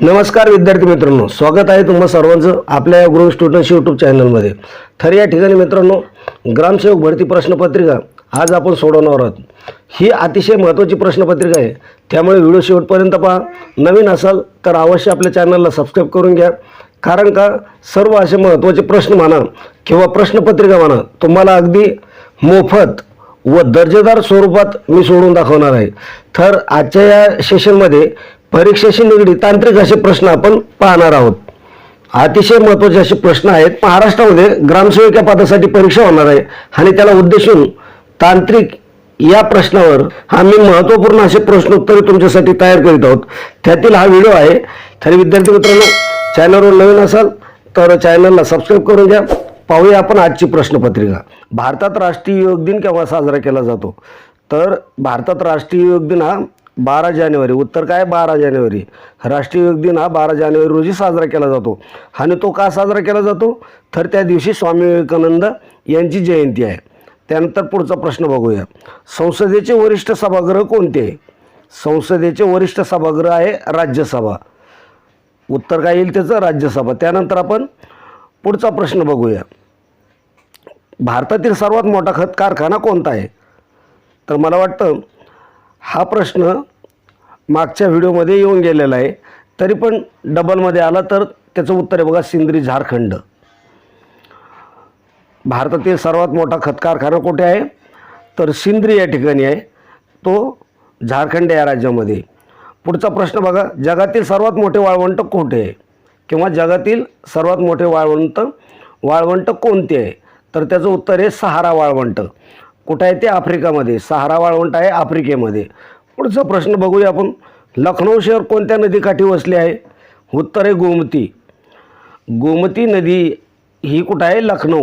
नमस्कार विद्यार्थी मित्रांनो स्वागत आहे तुम्हा सर्वांचं आपल्या या गृह स्टुडंट्स यूट्यूब चॅनलमध्ये तर या ठिकाणी मित्रांनो ग्रामसेवक भरती प्रश्नपत्रिका आज आपण सोडवणार आहोत. ही अतिशय महत्त्वाची प्रश्नपत्रिका आहे. त्यामुळे व्हिडिओ शेवटपर्यंत पहा. नवीन असाल तर अवश्य आपल्या चॅनलला सबस्क्राईब करून घ्या. कारण का सर्व असे महत्त्वाचे प्रश्न म्हणा किंवा प्रश्नपत्रिका म्हणा तुम्हाला अगदी मोफत व दर्जेदार स्वरूपात मी सोडून दाखवणार आहे. तर आजच्या या सेशनमध्ये परीक्षेशी निगडीत तांत्रिक असे प्रश्न आपण पाहणार आहोत. अतिशय महत्त्वाचे असे प्रश्न आहेत. महाराष्ट्रामध्ये ग्रामसेविका पदासाठी परीक्षा होणार आहे आणि त्याला उद्देशून तांत्रिक या प्रश्नावर आम्ही महत्त्वपूर्ण असे प्रश्नोत्तरे तुमच्यासाठी तयार करीत आहोत. त्यातील हा व्हिडिओ आहे. तरी विद्यार्थी मित्रांनो चॅनलवर नवीन असाल तर चॅनलला सबस्क्राईब करून घ्या. पाहूया आपण आजची प्रश्नपत्रिका. भारतात राष्ट्रीय योग दिन केव्हा साजरा केला जातो? तर भारतात राष्ट्रीय योग दिन हा बारा जानेवारी. उत्तर काय? बारा जानेवारी. राष्ट्रीय योग दिन हा बारा जानेवारी रोजी साजरा केला जातो. आणि तो का साजरा केला जातो? तर त्या दिवशी स्वामी विवेकानंद यांची जयंती आहे. त्यानंतर पुढचा प्रश्न बघूया. संसदेचे वरिष्ठ सभागृह कोणते? आहे संसदेचे वरिष्ठ सभागृह आहे राज्यसभा. उत्तर काय येईल त्याचं? राज्यसभा. त्यानंतर आपण पुढचा प्रश्न बघूया. भारतातील सर्वात मोठा खत कारखाना कोणता आहे? तर मला वाटतं हा प्रश्न मागच्या व्हिडिओमध्ये येऊन गेलेला आहे. तरी पण डबलमध्ये आला तर त्याचं उत्तर आहे बघा सिंद्री झारखंड. भारतातील सर्वात मोठा खत कारखाना कुठे आहे? तर सिंद्री या ठिकाणी आहे. तो झारखंड या राज्यामध्ये. पुढचा प्रश्न बघा जगातील सर्वात मोठे वाळवंट कुठे आहे? किंवा जगातील सर्वात मोठे वाळवंट वाळवंट कोणते आहे? तर त्याचं उत्तर आहे सहारा वाळवंट. कुठं आहे ते आफ्रिकामध्ये? सहारा वाळवंट आहे आफ्रिकेमध्ये. पुढचा प्रश्न बघूया आपण. लखनौ शहर कोणत्या नदीकाठी वसले आहे? उत्तर आहे गोमती. गोमती नदी ही कुठं आहे? लखनौ.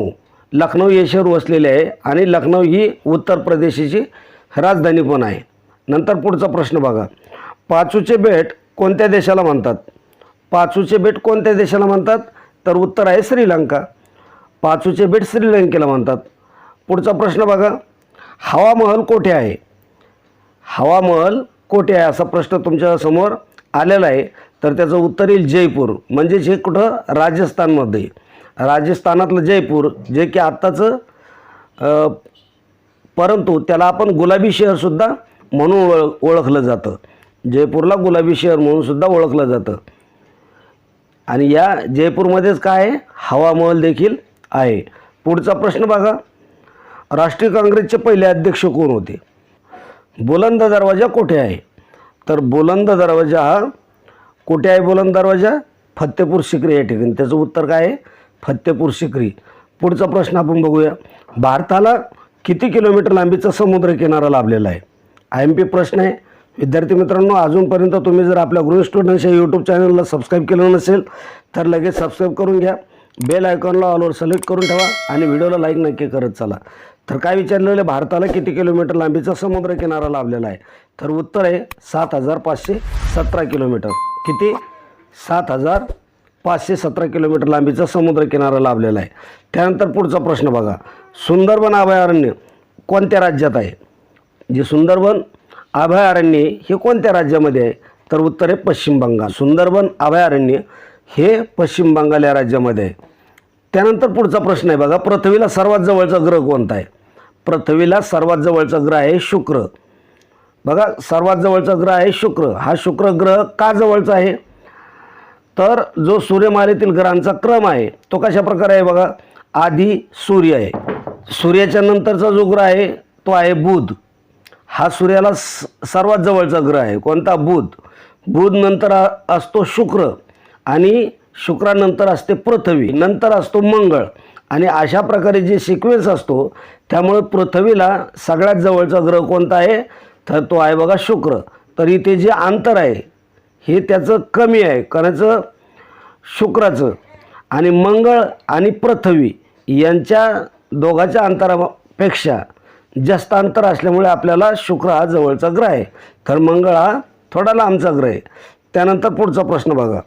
लखनौ हे शहर वसलेले आहे आणि लखनौ ही उत्तर प्रदेशाची राजधानी पण आहे. नंतर पुढचा प्रश्न बघा. पाचूचे बेट कोणत्या देशाला म्हणतात? पाचूचे बेट कोणत्या देशाला म्हणतात? तर उत्तर आहे श्रीलंका. पाचूचे बेट श्रीलंकेला म्हणतात. पुढचा प्रश्न बघा. हवामहल कोठे आहे? हवामहल कोठे आहे? असा प्रश्न तुमच्यासमोर आलेला आहे. तर त्याचं उत्तर येईल जयपूर. म्हणजेच हे कुठं? राजस्थानमध्ये. राजस्थानातलं जयपूर जे की आत्ताचं परंतु त्याला आपण गुलाबी शहरसुद्धा म्हणून ओळ ओळखलं जातं. जयपूरला गुलाबी शहर म्हणूनसुद्धा ओळखलं जातं. आणि या जयपूरमध्येच काय आहे? हवामहल देखील आहे. पुढचा प्रश्न बघा. राष्ट्रीय काँग्रेसचे पहिले अध्यक्ष कोण होते? बुलंद दरवाजा कुठे आहे? तर बुलंद दरवाजा हा कुठे आहे बुलंद दरवाजा? फत्तेपूर सिक्री या ठिकाणी. त्याचं उत्तर काय आहे? फत्तेपूर सिक्री पुढचा प्रश्न आपण बघूया. भारताला किती किलोमीटर लांबीचा समुद्र किनारा लाभलेला आहे? आय एम पी प्रश्न आहे. विद्यार्थी मित्रांनो अजूनपर्यंत तुम्ही जर आपल्या गृह स्टुडंट्स या यूट्यूब चॅनलला सबस्क्राईब केलं नसेल तर लगेच सबस्क्राईब करून घ्या. बेल आयकॉनला ऑलवर सिलेक्ट करून ठेवा आणि व्हिडिओला लाईक नक्की करत चला. तर काय विचारलेलं भारताला किती किलोमीटर लांबीचा समुद्र किनारा लाभलेला आहे? तर उत्तर आहे सात हजार पाचशे सतरा किलोमीटर. किती? सात हजार पाचशे सतरा किलोमीटर लांबीचा समुद्र किनारा लाभलेला आहे. त्यानंतर पुढचा प्रश्न बघा. सुंदरबन अभयारण्य कोणत्या राज्यात आहे? जे सुंदरबन अभयारण्य हे कोणत्या राज्यामध्ये आहे? तर उत्तर आहे पश्चिम बंगाल. सुंदरबन अभयारण्य हे पश्चिम बंगाल या राज्यामध्ये आहे. त्यानंतर पुढचा प्रश्न आहे बघा. पृथ्वीला सर्वात जवळचा ग्रह कोणता आहे? पृथ्वीला सर्वात जवळचा ग्रह आहे शुक्र. बघा सर्वात जवळचा ग्रह आहे शुक्र. हा शुक्र ग्रह का जवळचा आहे? तर जो सूर्यमालेतील ग्रहांचा क्रम आहे तो कशा प्रकारे आहे बघा? आधी सूर्य आहे. सूर्याच्या नंतरचा जो ग्रह आहे तो आहे बुध. हा सूर्याला स सर्वात जवळचा ग्रह आहे. कोणता? बुध. बुध नंतर असतो शुक्र आणि शुक्रानंतर असते पृथ्वी. नंतर असतो मंगळ. आणि अशा प्रकारे जे सिक्वेन्स असतो त्यामुळे पृथ्वीला सगळ्यात जवळचा ग्रह कोणता आहे? तर तो आहे बघा शुक्र. तर इथे जे अंतर आहे हे त्याचं कमी आहे कारणचं शुक्राचं. आणि मंगळ आणि पृथ्वी यांच्या दोघाच्या अंतरापेक्षा जास्त अंतर असल्यामुळे आपल्याला शुक्र हा जवळचा ग्रह आहे. तर मंगळ हा थोडा लांबचा ग्रह आहे. त्यानंतर पुढचा प्रश्न बघा.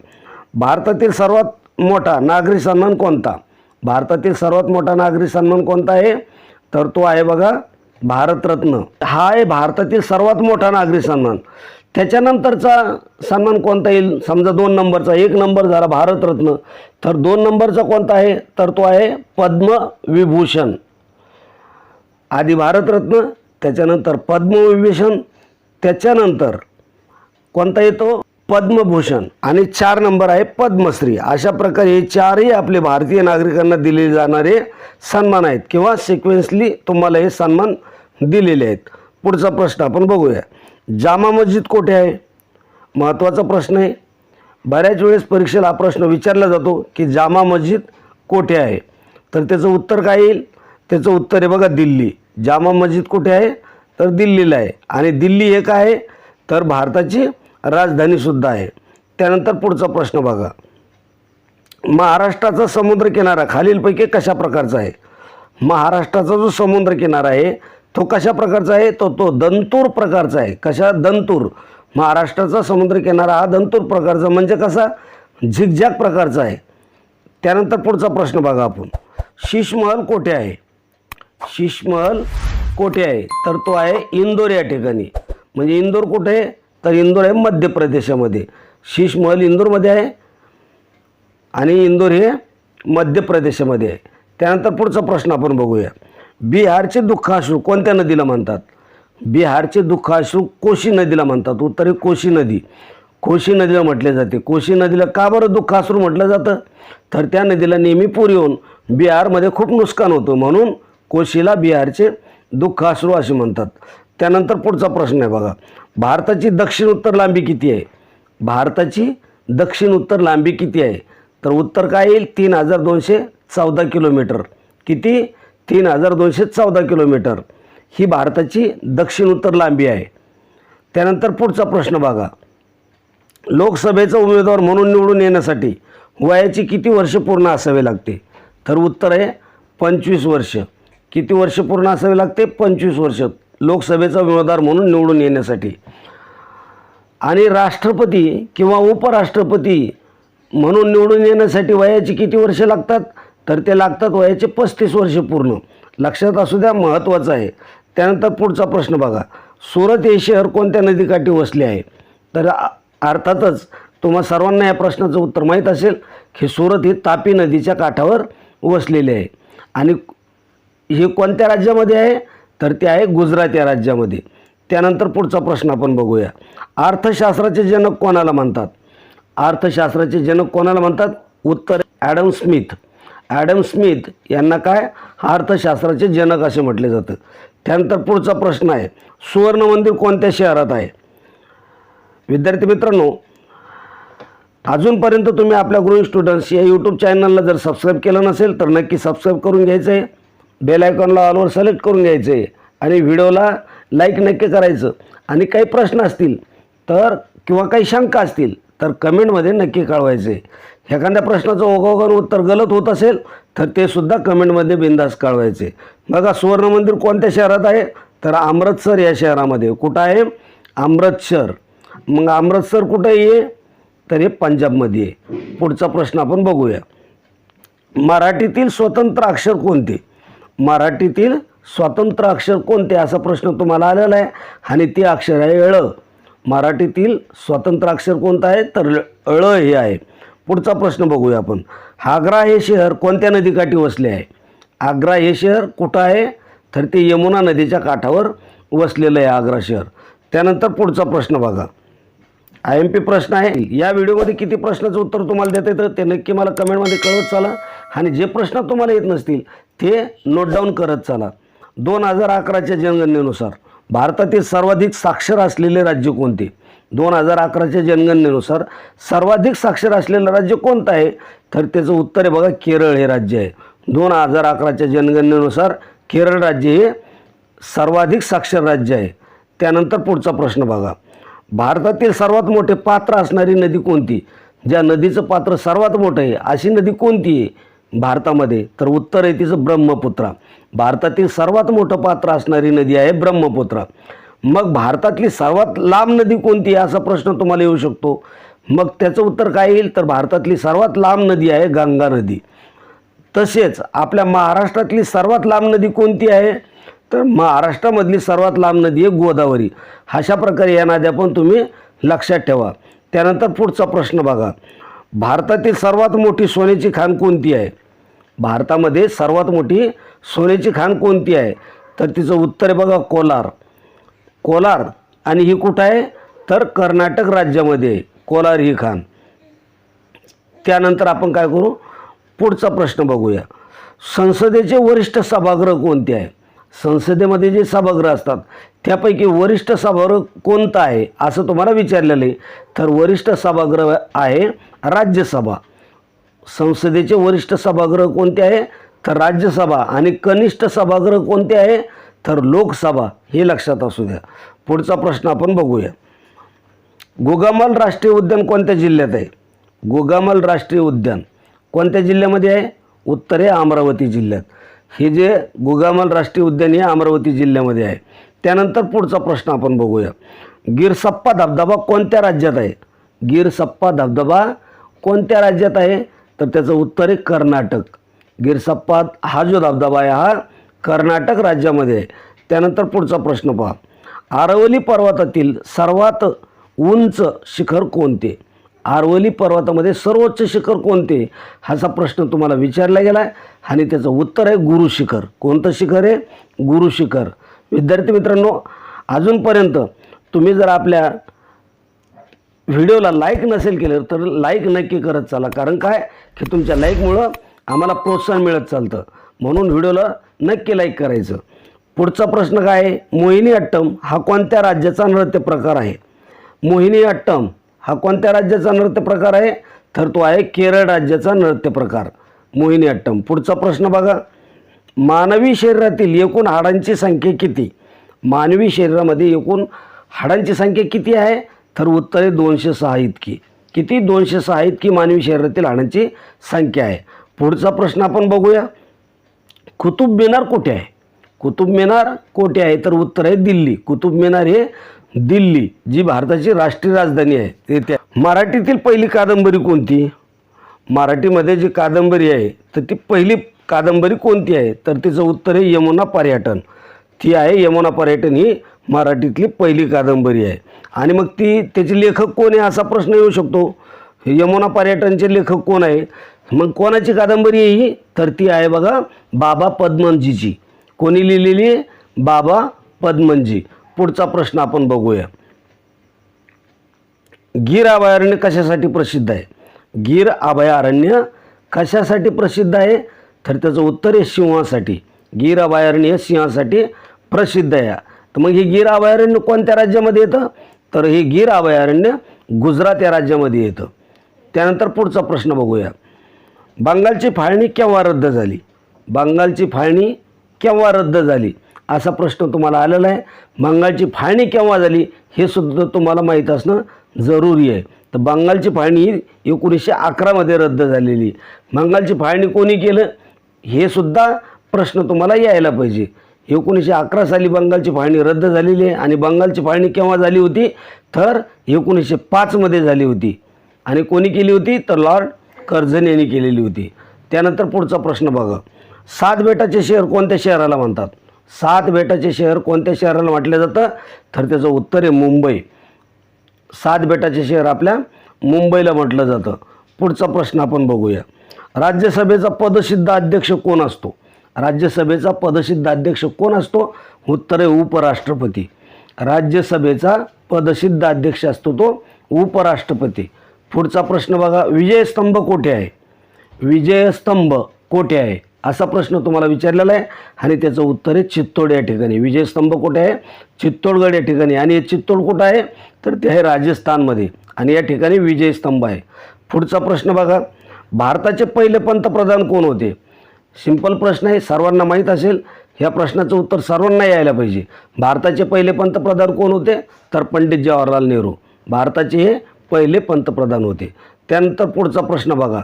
भारतातील सर्वात मोठा नागरी सन्मान कोणता? भारतातील सर्वात मोठा नागरी सन्मान कोणता आहे? तर तो आहे बघा भारतरत्न. हा आहे भारतातील सर्वात मोठा नागरी सन्मान. त्याच्यानंतरचा सन्मान कोणता येईल? समजा दोन नंबरचा. एक नंबर झाला भारतरत्न. तर दोन नंबरचा कोणता आहे? तर तो आहे पद्मविभूषण. आधी भारतरत्न त्याच्यानंतर पद्मविभूषण त्याच्यानंतर कोणता येतो? पद्मभूषण आणि चार नंबर आहे पद्मश्री. अशा प्रकारे हे चारही आपले भारतीय नागरिकांना दिले जाणारे सन्मान आहेत किंवा सिक्वेन्सली तुम्हाला हे सन्मान दिलेले आहेत. पुढचा प्रश्न आपण बघूया. जामा मस्जिद कोठे आहे? महत्त्वाचा प्रश्न आहे. बऱ्याच वेळेस परीक्षेला हा प्रश्न विचारला जातो की जामा मस्जिद कोठे आहे? तर त्याचं उत्तर काय येईल? त्याचं उत्तर आहे बघा दिल्ली. जामा मस्जिद कुठे आहे? तर दिल्लीला आहे. आणि दिल्ली हे काय आहे? तर भारताची राजधानीसुद्धा आहे. त्यानंतर पुढचा प्रश्न बघा. महाराष्ट्राचा समुद्रकिनारा खालीलपैकी कशा प्रकारचा आहे? महाराष्ट्राचा जो समुद्रकिनारा आहे तो कशा प्रकारचा आहे? तो तो दंतूर प्रकारचा आहे. कशा? दंतूर. महाराष्ट्राचा समुद्रकिनारा हा दंतूर प्रकारचा म्हणजे कसा? झिकझॅक प्रकारचा आहे. त्यानंतर पुढचा प्रश्न बघा आपण. शीशमहल कोठे आहे? शीशमहल कोठे आहे? तर तो आहे इंदोर या ठिकाणी. म्हणजे इंदोर कुठे? आहे तर इंदोर आहे मध्य प्रदेशामध्ये शीशमहल इंदोरमध्ये आहे आणि इंदोर हे मध्य प्रदेशामध्ये आहे. त्यानंतर पुढचा प्रश्न आपण बघूया. बिहारचे दुःखाश्रू कोणत्या नदीला म्हणतात? बिहारचे दुःखाश्रू कोशी नदीला म्हणतात. उत्तर आहे कोशी नदी. कोशी नदीला म्हटले जाते. कोशी नदीला का बरं दुःखाश्रू म्हटलं जातं? तर त्या नदीला नेहमी पूर येऊन बिहारमध्ये खूप नुकसान होतं. म्हणून कोशीला बिहारचे दुःखाश्रू असे म्हणतात. त्यानंतर पुढचा प्रश्न आहे बघा. भारताची दक्षिण उत्तर लांबी किती आहे? भारताची दक्षिण उत्तर लांबी किती आहे? तर उत्तर काय येईल? तीन हजार दोनशे चौदा किलोमीटर. किती? तीन हजार दोनशे चौदा किलोमीटर. ही भारताची दक्षिण उत्तर लांबी आहे. त्यानंतर पुढचा प्रश्न बघा. लोकसभेचा उमेदवार म्हणून निवडून येण्यासाठी वयाची किती वर्ष पूर्ण असावे लागते? तर उत्तर आहे पंचवीस वर्ष. किती वर्ष पूर्ण असावे लागते? पंचवीस वर्ष. लोकसभेचा उमेदवार म्हणून निवडून येण्यासाठी. आणि राष्ट्रपती किंवा उपराष्ट्रपती म्हणून निवडून येण्यासाठी वयाची किती वर्षे लागतात? तर ते लागतात वयाचे पस्तीस वर्ष पूर्ण. लक्षात असू द्या महत्त्वाचं आहे. त्यानंतर पुढचा प्रश्न बघा. सुरत हे शहर कोणत्या नदीकाठी वसले आहे? तर अर्थातच तुम्हा सर्वांना या प्रश्नाचं उत्तर माहीत असेल की सुरत ही तापी नदीच्या काठावर वसलेले आहे. आणि हे कोणत्या राज्यामध्ये आहे? तर ते आहे गुजरात या राज्यामध्ये. त्यानंतर पुढचा प्रश्न आपण बघूया. अर्थशास्त्राचे जनक कोणाला म्हणतात? अर्थशास्त्राचे जनक कोणाला म्हणतात? उत्तर ॲडम स्मिथ. ॲडम स्मिथ यांना काय? अर्थशास्त्राचे जनक असे म्हटले जातं. त्यानंतर पुढचा प्रश्न आहे. सुवर्ण मंदिर कोणत्या शहरात आहे? विद्यार्थी मित्रांनो अजूनपर्यंत तुम्ही आपल्या ग्रोईंग स्टुडंट्स या यूट्यूब चॅनलला जर सबस्क्राईब केलं नसेल तर नक्की सबस्क्राईब करून घ्यायचं आहे बेल आयकॉनला ऑलवर सिलेक्ट करून घ्यायचे आणि व्हिडिओला लाईक नक्की करायचं. आणि काही प्रश्न असतील तर किंवा काही शंका असतील तर कमेंटमध्ये नक्की कळवायचे. एखाद्या प्रश्नाचं ओघोगण उत्तर गलत होत असेल तर ते सुद्धा कमेंटमध्ये बिंदास कळवायचे. बघा सुवर्ण मंदिर कोणत्या शहरात आहे? तर अमृतसर या शहरामध्ये. कुठं आहे? अमृतसर. मग अमृतसर कुठं आहे? तर हे पंजाबमध्ये पुढचा प्रश्न आपण बघूया. मराठीतील स्वतंत्र अक्षर कोणते? मराठीतील स्वतंत्र अक्षर कोणते असा प्रश्न तुम्हाला आलेला आहे? आणि ते अक्षर आहे अळ. मराठीतील स्वतंत्र अक्षर कोणतं आहे? तर अळ हे आहे. पुढचा प्रश्न बघूया आपण. आग्रा हे शहर कोणत्या नदीकाठी वसले आहे? आग्रा हे शहर कुठं आहे? तर ते यमुना नदीच्या काठावर वसलेलं आहे आग्रा शहर. त्यानंतर पुढचा प्रश्न बघा. आय एम पी प्रश्न आहे. या व्हिडिओमध्ये किती प्रश्नाचं उत्तर तुम्हाला देता येतं ते नक्की मला कमेंटमध्ये कळवत चाला. आणि जे प्रश्न तुम्हाला येत नसतील ते नोट डाऊन करत चाला. दोन हजार अकराच्या जनगणनेनुसार भारतातील सर्वाधिक साक्षर असलेले राज्य कोणते? दोन हजार अकराच्या जनगणनेनुसार सर्वाधिक साक्षर असलेलं राज्य कोणतं आहे? तर त्याचं उत्तर आहे बघा केरळ हे राज्य आहे. दोन हजार अकराच्या जनगणनेनुसार केरळ राज्य हे सर्वाधिक साक्षर राज्य आहे. त्यानंतर पुढचा प्रश्न बघा. भारतातील सर्वात मोठे पात्र असणारी नदी कोणती? ज्या नदीचं पात्र सर्वात मोठं आहे अशी नदी कोणती आहे? भारतामध्ये तर उत्तर आहे तिचं ब्रह्मपुत्रा. भारतातील सर्वात मोठं पात्र असणारी नदी आहे ब्रह्मपुत्रा. मग भारतातली सर्वात लांब नदी कोणती आहे? असा प्रश्न तुम्हाला येऊ शकतो. मग त्याचं उत्तर काय येईल? तर भारतातली सर्वात लांब नदी आहे गंगा नदी. तसेच आपल्या महाराष्ट्रातली सर्वात लांब नदी कोणती आहे? तर महाराष्ट्रामधली सर्वात लांब नदी आहे गोदावरी. अशा प्रकारे या नद्या पण तुम्ही लक्षात ठेवा. त्यानंतर पुढचा प्रश्न बघा. भारतातील सर्वात मोठी सोन्याची खाण कोणती आहे? भारतामध्ये सर्वात मोठी सोन्याची खाण कोणती आहे? तर तिचं उत्तर आहे बघा कोलार. कोलार. आणि ही कुठं आहे? तर कर्नाटक राज्यामध्ये आहे. कोलार ही खाण. त्यानंतर आपण काय करू? पुढचा प्रश्न बघूया. संसदेचे वरिष्ठ सभागृह कोणते आहे? संसदेमध्ये जे सभागृह असतात त्यापैकी वरिष्ठ सभागृह कोणतं आहे असं तुम्हाला विचारलेलं आहे. तर वरिष्ठ सभागृह आहे राज्यसभा. संसदेचे वरिष्ठ सभागृह कोणते आहे तर राज्यसभा. आणि कनिष्ठ सभागृह कोणते आहे तर लोकसभा. हे लक्षात असू द्या. पुढचा प्रश्न आपण बघूया. गोगामाल राष्ट्रीय उद्यान कोणत्या जिल्ह्यात आहे? गोगामल राष्ट्रीय उद्यान कोणत्या जिल्ह्यामध्ये आहे? उत्तर आहे अमरावती जिल्ह्यात. हे जे गुगामल राष्ट्रीय उद्यान हे अमरावती जिल्ह्यामध्ये आहे. त्यानंतर पुढचा प्रश्न आपण बघूया. गिरसप्पा धबधबा कोणत्या राज्यात आहे? गिरसप्पा धबधबा कोणत्या राज्यात आहे? तर त्याचं उत्तर आहे कर्नाटक. गिरसप्पा हा जो धबधबा आहे हा कर्नाटक राज्यामध्ये आहे. त्यानंतर पुढचा प्रश्न पहा. आरवली पर्वतातील सर्वात उंच शिखर कोणते? आरवली पर्वतामध्ये सर्वोच्च शिखर कोणते? हाचा प्रश्न तुम्हाला विचारला गेला आहे आणि त्याचं उत्तर आहे गुरु शिखर. कोणतं शिखर आहे? गुरु शिखर. विद्यार्थी मित्रांनो अजूनपर्यंत तुम्ही जर आपल्या व्हिडिओला लाईक नसेल केलं तर लाईक नक्की करत चाला. कारण काय? की तुमच्या लाईकमुळं आम्हाला प्रोत्साहन मिळत चालतं. म्हणून व्हिडिओला नक्की लाईक करायचं. पुढचा प्रश्न काय आहे? मोहिनी अट्टम हा कोणत्या राज्याचा नृत्य प्रकार आहे? मोहिनी अट्टम हा कोणत्या राज्याचा नृत्य प्रकार आहे? तर तो आहे केरळ राज्याचा नृत्य प्रकार. मोहिनीअट्टम पुढचा प्रश्न बघा. मानवी शरीरातील एकूण हाडांची संख्या किती? मानवी शरीरामध्ये एकूण हाडांची संख्या किती आहे? तर उत्तर आहे दोनशे सहा इतकी. किती? दोनशे सहा इतकी मानवी शरीरातील हाडांची संख्या आहे. पुढचा प्रश्न आपण बघूया. कुतुब मिनार कुठे आहे? कुतुब मिनार कोठे आहे? तर उत्तर आहे दिल्ली. कुतुब मिनार हे दिल्ली जी भारताची राष्ट्रीय राजधानी आहे ते त्या मराठीतील पहिली कादंबरी कोणती? मराठीमध्ये जी कादंबरी आहे तर ती पहिली कादंबरी कोणती आहे? तर तिचं उत्तर आहे यमुना पर्यटन. ती आहे यमुना पर्यटन ही मराठीतली पहिली कादंबरी आहे. आणि मग ती त्याचे लेखक कोण आहे असा प्रश्न येऊ शकतो. यमुना पर्यटनचे लेखक कोण आहे? मग कोणाची कादंबरी आहे ही? तर ती आहे बघा बाबा पद्मनजीची. कोणी लिहिलेली आहे? बाबा पद्मनजी. पुढचा प्रश्न आपण बघूया. गीर अभयारण्य कशासाठी प्रसिद्ध आहे? गीर अभयारण्य कशासाठी प्रसिद्ध आहे? तर त्याचं उत्तर आहे सिंहासाठी. गीर अभयारण्य सिंहासाठी प्रसिद्ध आहे. तर मग हे गीर अभयारण्य कोणत्या राज्यामध्ये येतं? तर हे गीर अभयारण्य गुजरात या राज्यामध्ये येतं. त्यानंतर पुढचा प्रश्न बघूया. बंगालची फाळणी केव्हा रद्द झाली? बंगालची फाळणी केव्हा रद्द झाली? असा प्रश्न तुम्हाला आलेला आहे. बंगालची फाळणी केव्हा झाली हे सुद्धा तुम्हाला माहीत असणं जरुरी आहे. तर बंगालची फाळणी ही एकोणीसशे अकरामध्ये रद्द झालेली. बंगालची फाळणी कोणी केलं हे सुद्धा प्रश्न तुम्हाला यायला पाहिजे. एकोणीसशे अकरा साली बंगालची फाळणी रद्द झालेली आहे आणि बंगालची फाळणी केव्हा झाली होती तर एकोणीसशे पाचमध्ये झाली होती. आणि कोणी केली होती तर लॉर्ड कर्झन यांनी केलेली होती. त्यानंतर पुढचा प्रश्न बघा. सात बेटाचे शहर कोणत्या शहराला म्हणतात? सात बेटाचे शहर कोणत्या शहराला म्हटलं जातं? तर त्याचं उत्तर आहे मुंबई. सात बेटाचे शहर आपल्या मुंबईला म्हटलं जातं. पुढचा प्रश्न आपण बघूया. राज्यसभेचा पदसिद्ध अध्यक्ष कोण असतो? राज्यसभेचा पदसिद्ध अध्यक्ष कोण असतो? उत्तर आहे उपराष्ट्रपती. राज्यसभेचा पदसिद्ध अध्यक्ष असतो तो उपराष्ट्रपती. पुढचा प्रश्न बघा. विजयस्तंभ कोठे आहे? विजयस्तंभ कोठे आहे? असा प्रश्न तुम्हाला विचारलेला आहे आणि त्याचं उत्तर आहे चित्तोड या ठिकाणी. विजयस्तंभ कुठे आहे? चित्तोडगड या ठिकाणी. आणि हे चित्तोड कुठं आहे? तर ते आहे राजस्थानमध्ये. आणि या ठिकाणी विजयस्तंभ आहे. पुढचा प्रश्न बघा. भारताचे पहिले पंतप्रधान कोण होते? सिंपल प्रश्न आहे. सर्वांना माहीत असेल ह्या प्रश्नाचं उत्तर सर्वांना यायला पाहिजे. भारताचे पहिले पंतप्रधान कोण होते? तर पंडित जवाहरलाल नेहरू. भारताचे हे पहिले पंतप्रधान होते. त्यानंतर पुढचा प्रश्न बघा.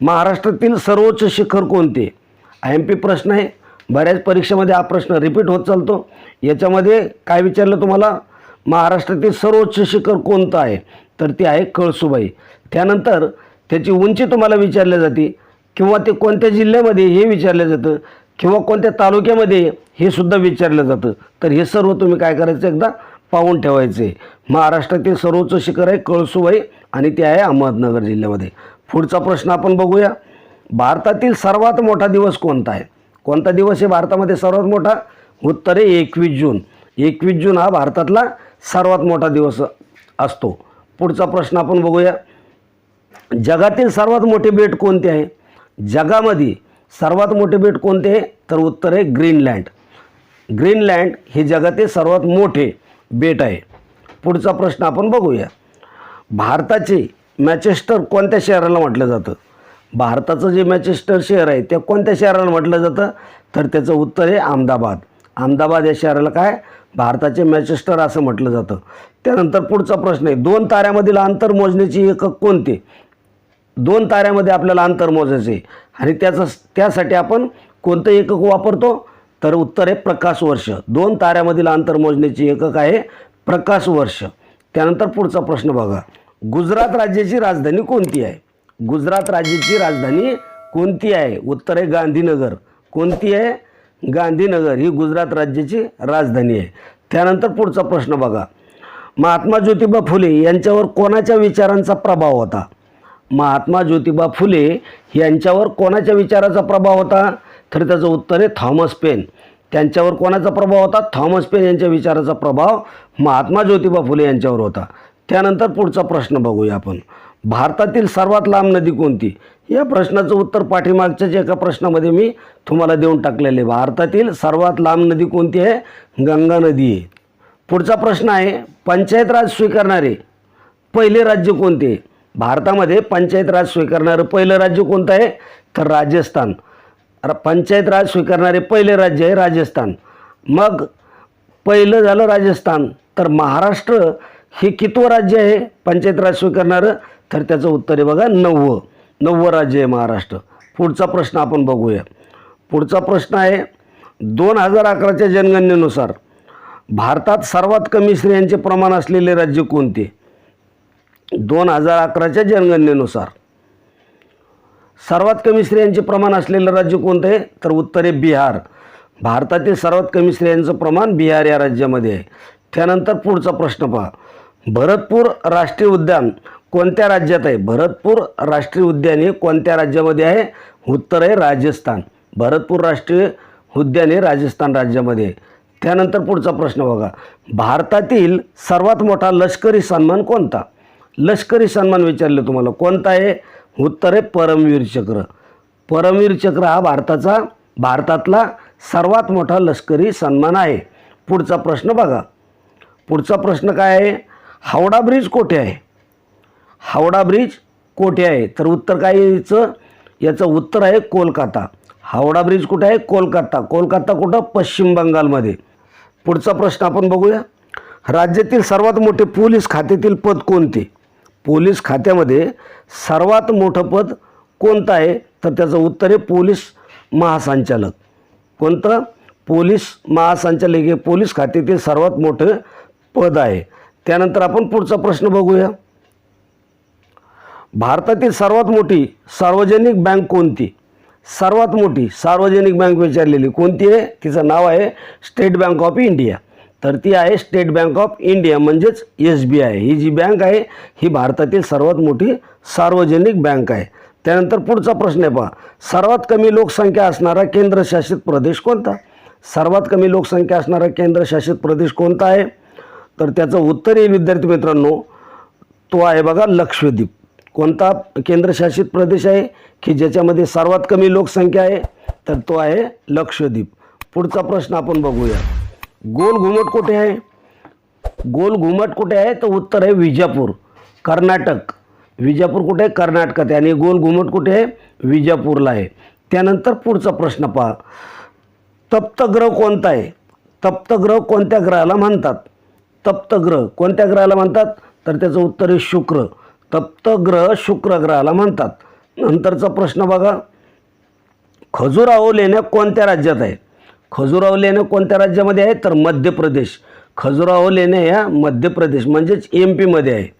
महाराष्ट्रातील सर्वोच्च शिखर कोणते? आय एम पी प्रश्न आहे. बऱ्याच परीक्षेमध्ये हा प्रश्न रिपीट होत चालतो. याच्यामध्ये काय विचारलं तुम्हाला? महाराष्ट्रातील सर्वोच्च शिखर कोणतं आहे? तर ते आहे कळसुबाई. त्यानंतर त्याची उंची तुम्हाला विचारली जाते किंवा ते कोणत्या जिल्ह्यामध्ये हे विचारलं जातं किंवा कोणत्या तालुक्यामध्ये हे सुद्धा विचारलं जातं. तर हे सर्व तुम्ही काय करायचं एकदा? पाहून ठेवायचे. महाराष्ट्रातील सर्वोच्च शिखर आहे कळसुबाई आणि ते आहे अहमदनगर जिल्ह्यामध्ये. पुढचा प्रश्न आपण बघूया. भारतातील सर्वात मोठा दिवस कोणता आहे? कोणता दिवस आहे भारतामध्ये सर्वात मोठा? उत्तर आहे एकवीस जून. एकवीस जून हा भारतातला सर्वात मोठा दिवस असतो. पुढचा प्रश्न आपण बघूया. जगातील सर्वात मोठे बेट कोणते आहे? जगामध्ये सर्वात मोठे बेट कोणते आहे? तर उत्तर आहे ग्रीनलँड. ग्रीनलँड हे जगातील सर्वात मोठे बेट आहे. पुढचा प्रश्न आपण बघूया. भारताचे मॅचेस्टर कोणत्या शहराला म्हटलं जातं? भारताचं जे मॅचेस्टर शहर आहे ते कोणत्या शहराला म्हटलं जातं? तर त्याचं उत्तर आहे अहमदाबाद. अहमदाबाद या शहराला काय? भारताचे मॅचेस्टर असं म्हटलं जातं. त्यानंतर पुढचा प्रश्न आहे दोन ताऱ्यामधील अंतर मोजण्याची एकक कोणते? दोन ताऱ्यामध्ये आपल्याला अंतर मोजायचे आणि त्याचं त्यासाठी आपण कोणतं एकक वापरतो? तर उत्तर आहे प्रकाश वर्ष. दोन ताऱ्यामधील अंतर मोजण्याची एकक आहे प्रकाश वर्ष. त्यानंतर पुढचा प्रश्न बघा. गुजरात राज्याची राजधानी कोणती आहे? गुजरात राज्याची राजधानी कोणती आहे? उत्तर आहे गांधीनगर. कोणती आहे? गांधीनगर ही गुजरात राज्याची राजधानी आहे. त्यानंतर पुढचा प्रश्न बघा. महात्मा ज्योतिबा फुले यांच्यावर कोणाच्या विचारांचा प्रभाव होता? महात्मा ज्योतिबा फुले यांच्यावर कोणाच्या विचाराचा प्रभाव होता? तर त्याचं उत्तर आहे थॉमस पेन. त्यांच्यावर कोणाचा प्रभाव होता? थॉमस पेन यांच्या विचाराचा प्रभाव महात्मा ज्योतिबा फुले यांच्यावर होता. त्यानंतर पुढचा प्रश्न बघूया आपण. भारतातील सर्वात लांब नदी कोणती? या प्रश्नाचं उत्तर पाठीमागच्याच एका प्रश्नामध्ये मी तुम्हाला देऊन टाकलेले भारतातील सर्वात लांब नदी कोणती आहे? गंगा नदी आहे. पुढचा प्रश्न आहे पंचायत राज स्वीकारणारे पहिले राज्य कोणते? भारतामध्ये पंचायत राज स्वीकारणारं पहिलं राज्य कोणतं आहे? तर राजस्थान. पंचायत राज स्वीकारणारे पहिले राज्य आहे राजस्थान. मग पहिलं झालं राजस्थान. तर महाराष्ट्र हे कितवं राज्य आहे? पंचायत राज स्वीकारणारं? तर त्याचं उत्तर आहे बघा नववं. नववं राज्य आहे महाराष्ट्र. पुढचा प्रश्न आपण बघूया. पुढचा प्रश्न आहे दोन हजार अकराच्या जनगणनेनुसार भारतात सर्वात कमी स्त्रियांचे प्रमाण असलेले राज्य कोणते? दोन हजार अकराच्या जनगणनेनुसार सर्वात कमी स्त्रियांचे प्रमाण असलेलं राज्य कोणतं आहे? तर उत्तर आहे बिहार. भारतातील सर्वात कमी स्त्रियांचं प्रमाण बिहार या राज्यामध्ये आहे. त्यानंतर पुढचा प्रश्न पहा. भरतपूर राष्ट्रीय उद्यान कोणत्या राज्यात आहे? भरतपूर राष्ट्रीय उद्यान हे कोणत्या राज्यामध्ये आहे? उत्तर आहे राजस्थान. भरतपूर राष्ट्रीय उद्यान हे राजस्थान राज्यामध्ये आहे. त्यानंतर पुढचा प्रश्न बघा. भारतातील सर्वात मोठा लष्करी सन्मान कोणता? लष्करी सन्मान विचारले तुम्हाला. कोणता आहे? उत्तर आहे परमवीर चक्र. परमवीर चक्र हा भारताचा भारतातला सर्वात मोठा लष्करी सन्मान आहे. पुढचा प्रश्न बघा. पुढचा प्रश्न काय आहे? हावडा ब्रिज कोठे आहे? हावडा ब्रिज कोठे आहे? तर उत्तर काय याचं याचं उत्तर आहे कोलकाता. हावडा ब्रिज कुठे आहे? कोलकाता. कोलकाता कुठं? पश्चिम बंगालमध्ये. पुढचा प्रश्न आपण बघूया. राज्यातील सर्वात मोठे पोलीस खात्यातील पद कोणते? पोलीस खात्यामध्ये सर्वात मोठं पद कोणतं आहे? तर त्याचं उत्तर आहे पोलीस महासंचालक. कोणतं? पोलीस महासंचालक हे पोलीस खात्यातील सर्वात मोठं पद आहे. त्यानंतर आपण पुढचा प्रश्न बघूया. भारतातील सर्वात मोठी सार्वजनिक बँक कोणती? सर्वात मोठी सार्वजनिक बँक विचारलेली कोणती आहे? तिचं नाव आहे स्टेट बँक ऑफ इंडिया. तर ती आहे स्टेट बँक ऑफ इंडिया म्हणजेच एस बी आय. ही जी बँक आहे ही भारतातील सर्वात मोठी सार्वजनिक बँक आहे. त्यानंतर पुढचा प्रश्न आहे पहा सर्वात कमी लोकसंख्या असणारा केंद्रशासित प्रदेश कोणता? सर्वात कमी लोकसंख्या असणारा केंद्रशासित प्रदेश कोणता आहे? तर त्याचं उत्तर येईल विद्यार्थी मित्रांनो. तो आहे बघा लक्षद्वीप. कोणता? केंद्रशासित प्रदेश आहे की ज्याच्यामध्ये सर्वात कमी लोकसंख्या आहे तर तो आहे लक्षद्वीप. पुढचा प्रश्न आपण बघूया. गोल घुमट कुठे आहे? गोल घुमट कुठे आहे? तर उत्तर आहे विजापूर कर्नाटक. विजापूर कुठे? आहे कर्नाटकात आहे. आणि गोल घुमट कुठे आहे? विजापूरला आहे. त्यानंतर पुढचा प्रश्न पहा. तप्तग्रह कोणता आहे? तप्तग्रह कोणत्या ग्रहाला म्हणतात? तप्त ग्रह कोणत्या ग्रहाला म्हणतात? तर त्याचं उत्तर आहे शुक्र. तप्त ग्रह शुक्र ग्रहाला म्हणतात. नंतरचा प्रश्न बघा. खजुराहो लेण्या कोणत्या राज्यात आहे? खजुराहो लेण्या कोणत्या राज्यामध्ये आहे? तर मध्य प्रदेश खजुराहो लेण्या ह्या मध्य प्रदेश म्हणजेच एम पीमध्ये आहे.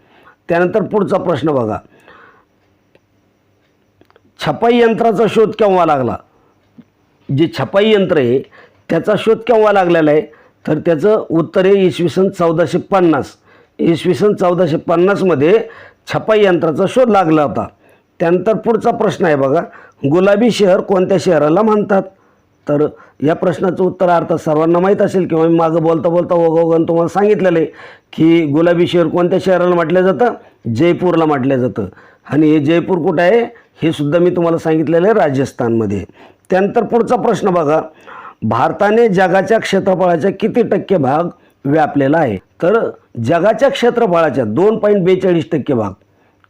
त्यानंतर पुढचा प्रश्न बघा. छपाई यंत्राचा शोध केव्हा लागला? जे छपाई यंत्र आहे त्याचा शोध केव्हा लागलेला आहे? तर त्याचं उत्तर आहे इसवी सन चौदाशे पन्नास. इसवी सन चौदाशे पन्नासमध्ये छपाई यंत्राचा शोध लागला होता. त्यानंतर पुढचा प्रश्न आहे बघा. गुलाबी शहर कोणत्या शहराला म्हणतात? तर या प्रश्नाचं उत्तर अर्थात सर्वांना माहीत असेल किंवा मी मागं बोलता बोलता ओघोगण तुम्हाला सांगितलेलं आहे की गुलाबी शहर कोणत्या शहराला म्हटलं जातं? जयपूरला म्हटलं जातं. आणि हे जयपूर कुठं आहे? हे सुद्धा मी तुम्हाला सांगितलेलं आहे राजस्थानमध्ये. त्यानंतर पुढचा प्रश्न बघा. भारताने जगाच्या क्षेत्रफळाच्या किती टक्के भाग व्यापलेला आहे? तर जगाच्या क्षेत्रफळाच्या दोन पॉईंट बेचाळीस टक्के भाग.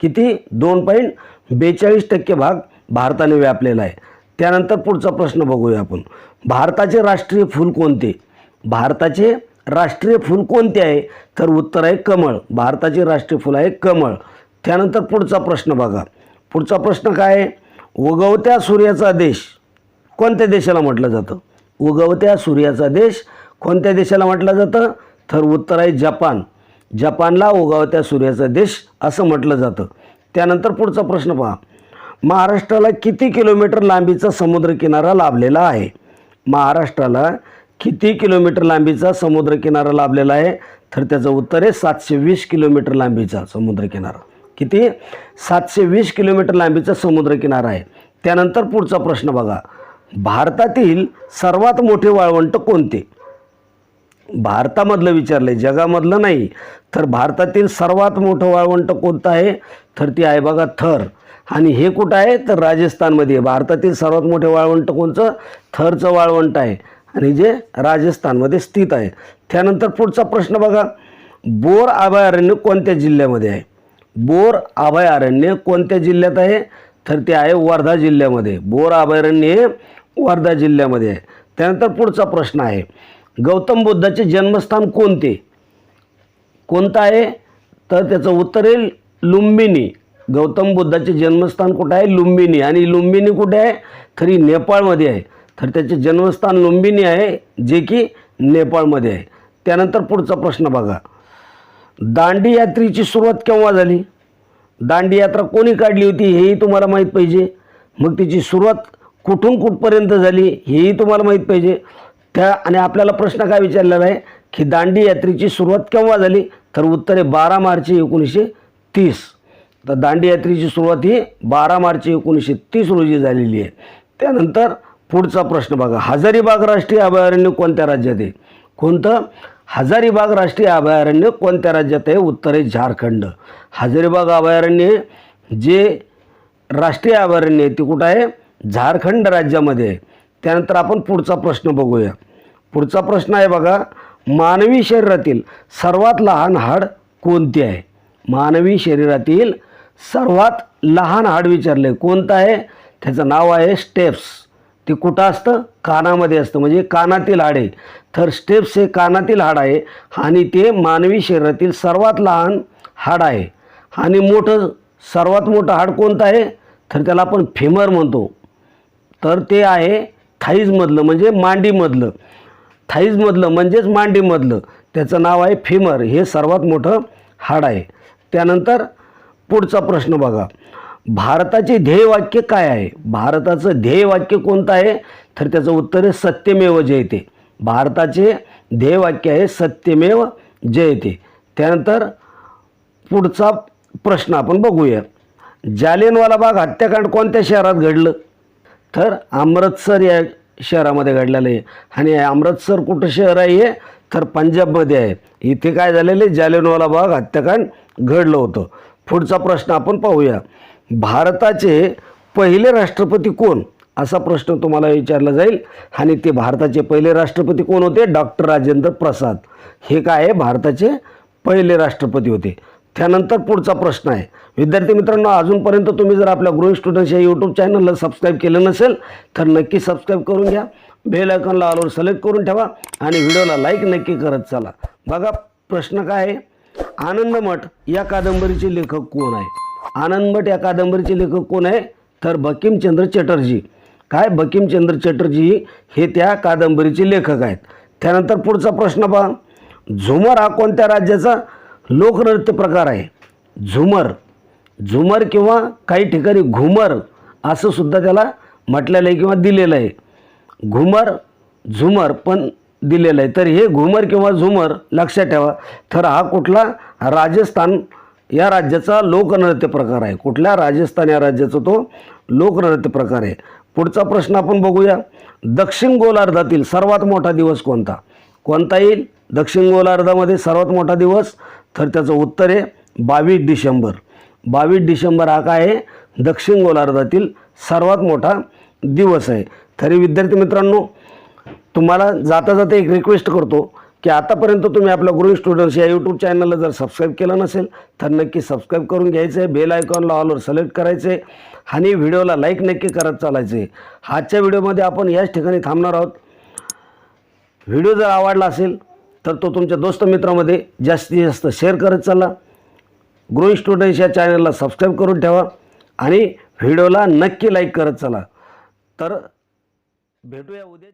किती? दोन पॉईंट बेचाळीस टक्के भाग भारताने व्यापलेला आहे. त्यानंतर पुढचा प्रश्न बघूया आपण. भारताचे राष्ट्रीय फूल कोणते? भारताचे राष्ट्रीय फूल कोणते आहे? तर उत्तर आहे कमळ. भारताचे राष्ट्रीय फूल आहे कमळ. त्यानंतर पुढचा प्रश्न बघा. पुढचा प्रश्न काय आहे? उगवत्या सूर्याचा देश कोणत्या देशाला म्हटलं जातं? उगवत्या सूर्याचा देश कोणत्या देशाला म्हटलं जातं? तर उत्तर आहे जपान. जपानला उगवत्या सूर्याचा देश असं म्हटलं जातं. त्यानंतर पुढचा प्रश्न पहा. महाराष्ट्राला किती किलोमीटर लांबीचा समुद्रकिनारा लाभलेला आहे? महाराष्ट्राला किती किलोमीटर लांबीचा समुद्रकिनारा लाभलेला आहे? तर त्याचं उत्तर आहे सातशे वीस किलोमीटर लांबीचा समुद्रकिनारा. किती? सातशे वीस किलोमीटर लांबीचा समुद्रकिनारा आहे. त्यानंतर पुढचा प्रश्न बघा. भारतातील सर्वात मोठे वाळवंट कोणते? भारतामधलं विचारलं आहे जगामधलं नाही. तर भारतातील सर्वात मोठं वाळवंट कोणतं आहे? तर ते आहे बघा थर. आणि हे कुठं आहे? तर राजस्थानमध्ये आहे. भारतातील सर्वात मोठे वाळवंट कोणचं? थरचं वाळवंट आहे. आणि जे राजस्थानमध्ये स्थित आहे. त्यानंतर पुढचा प्रश्न बघा. बोर अभयारण्य कोणत्या जिल्ह्यामध्ये आहे? बोर अभयारण्य कोणत्या जिल्ह्यात आहे? तर ते आहे वर्धा जिल्ह्यामध्ये. बोर अभयारण्य वर्धा जिल्ह्यामध्ये आहे. त्यानंतर पुढचा प्रश्न आहे गौतम बुद्धाचे जन्मस्थान कोणते? कोणतं आहे? तर त्याचं उत्तर आहे लुंबिनी गौतम बुद्धाचे जन्मस्थान कुठं आहे? लुंबिनी आणि लुंबिनी कुठे आहे? खरी नेपाळमध्ये आहे. तर त्याचे जन्मस्थान लुंबिनी आहे जे की नेपाळमध्ये आहे. त्यानंतर पुढचा प्रश्न बघा. दांडी यात्रेची सुरुवात केव्हा झाली? दांडी यात्रा कोणी काढली होती? हेही तुम्हाला माहीत पाहिजे. मग तिची सुरुवात कुठून कुठपर्यंत झाली हेही तुम्हाला माहीत पाहिजे. त्या आणि आपल्याला प्रश्न काय विचारलेला आहे की दांडी यात्रेची सुरुवात केव्हा झाली? तर उत्तर आहे बारा मार्च एकोणीसशे तीस. तर दांडी यात्रेची सुरुवात ही बारा मार्च एकोणीसशे तीस रोजी झालेली आहे. त्यानंतर पुढचा प्रश्न बघा. हजारीबाग राष्ट्रीय अभयारण्य कोणत्या राज्यात आहे? कोणतं? हजारीबाग राष्ट्रीय अभयारण्य कोणत्या राज्यात आहे? उत्तर आहे झारखंड. हजारीबाग अभयारण्य जे राष्ट्रीय अभयारण्य आहे ते कुठं आहे? झारखंड राज्यामध्ये आहे त्यानंतर आपण पुढचा प्रश्न बघूया. पुढचा प्रश्न आहे बघा मानवी शरीरातील सर्वात लहान हाड कोणते आहे? मानवी शरीरातील सर्वात लहान हाड विचारले कोणतं आहे? त्याचं नाव आहे स्टेप्स. ते कुठं असतं? कानामध्ये असतं. म्हणजे कानातील हाड आहे. तर स्टेप्स हे कानातील हाड आहे आणि ते मानवी शरीरातील सर्वात लहान हाड आहे. आणि मोठं सर्वात मोठं हाड कोणतं आहे? तर त्याला आपण फेमर म्हणतो. तर ते आहे थाईजमधलं म्हणजे मांडीमधलं. थाईजमधलं म्हणजेच मांडीमधलं. त्याचं नाव आहे फिमर. हे सर्वात मोठं हाड आहे. त्यानंतर पुढचा प्रश्न बघा. भारताचे ध्येयवाक्य काय आहे? भारताचं ध्येयवाक्य कोणतं आहे? तर त्याचं उत्तर आहे सत्यमेव जयते. भारताचे ध्येयवाक्य आहे सत्यमेव जयते. त्यानंतर पुढचा प्रश्न आपण बघूया. जालियनवाला बाग हत्याकांड कोणत्या शहरात घडलं? तर अमृतसर या शहरामध्ये घडलेलं आहे. आणि अमृतसर कुठं शहर आहे हे? तर पंजाबमध्ये आहे. इथे काय झालेलं आहे? जालियनवाला बाग हत्याकांड घडलं होतं. पुढचा प्रश्न आपण पाहूया. भारताचे पहिले राष्ट्रपती कोण? असा प्रश्न तुम्हाला विचारला जाईल. आणि ते भारताचे पहिले राष्ट्रपती कोण होते? डॉक्टर राजेंद्र प्रसाद. हे काय आहे? भारताचे पहिले राष्ट्रपती होते. त्यानंतर पुढचा प्रश्न आहे. विद्यार्थी मित्रांनो अजूनपर्यंत तुम्ही जर आपल्या ग्रोईंग स्टुडंट्स या यूट्यूब चॅनलला सबस्क्राईब केलं नसेल तर नक्की सबस्क्राईब करून घ्या. बेल आयकॉनला ऑलवर सिलेक्ट करून ठेवा आणि व्हिडिओला लाईक नक्की करत चला. बघा प्रश्न काय आहे? आनंदमठ या कादंबरीचे लेखक कोण आहे? आनंदमठ या कादंबरीचे लेखक कोण आहे? तर बंकिमचंद्र चटर्जी. काय बंकिमचंद्र चटर्जी हे त्या कादंबरीचे लेखक आहेत? त्यानंतर पुढचा प्रश्न पहा. झुमर हा कोणत्या राज्याचा? लोकनृत्य प्रकार आहे. झुमर. झुमर किंवा काही ठिकाणी घुमर असं सुद्धा त्याला म्हटलेलं आहे किंवा दिलेलं आहे. घुमर झुमर पण दिलेलं आहे. तर हे घुमर किंवा झुमर लक्षात ठेवा. तर हा कुठला राजस्थान या राज्याचा लोकनृत्य प्रकार आहे. कुठल्या राजस्थान या राज्याचा तो लोकनृत्य प्रकार आहे. पुढचा प्रश्न आपण बघूया. दक्षिण गोलार्धातील सर्वात मोठा दिवस कोणता? कोणता येईल? दक्षिण गोलार्धामध्ये सर्वात मोठा दिवस तर त्याचं उत्तर आहे बावीस डिसेंबर. बावीस डिसेंबर हा काय आहे? दक्षिण गोलार्धातील सर्वात मोठा दिवस आहे. तरी विद्यार्थी मित्रांनो तुम्हाला जाता जाता एक रिक्वेस्ट करतो की आतापर्यंत तुम्ही आपल्या ग्रोईंग स्टुडंट्स या यूट्यूब चॅनलला जर सबस्क्राईब केलं नसेल तर नक्की सबस्क्राईब करून घ्यायचं आहे. बेल आयकॉनला ऑलवर सिलेक्ट करायचं आहे. आणि व्हिडिओला लाईक नक्की करत चालायचं आहे. आजच्या व्हिडिओमध्ये आपण याच ठिकाणी थांबणार आहोत. व्हिडिओ जर आवडला असेल तर तो तुमच्या दोस्त मित्रामध्ये जास्तीत जास्त शेअर करत चला ग्रोईंग स्टुडंट्स या चॅनलला सबस्क्राईब करून ठेवा आणि व्हिडिओला नक्की लाईक करत चला. तर भेटूया उद्या.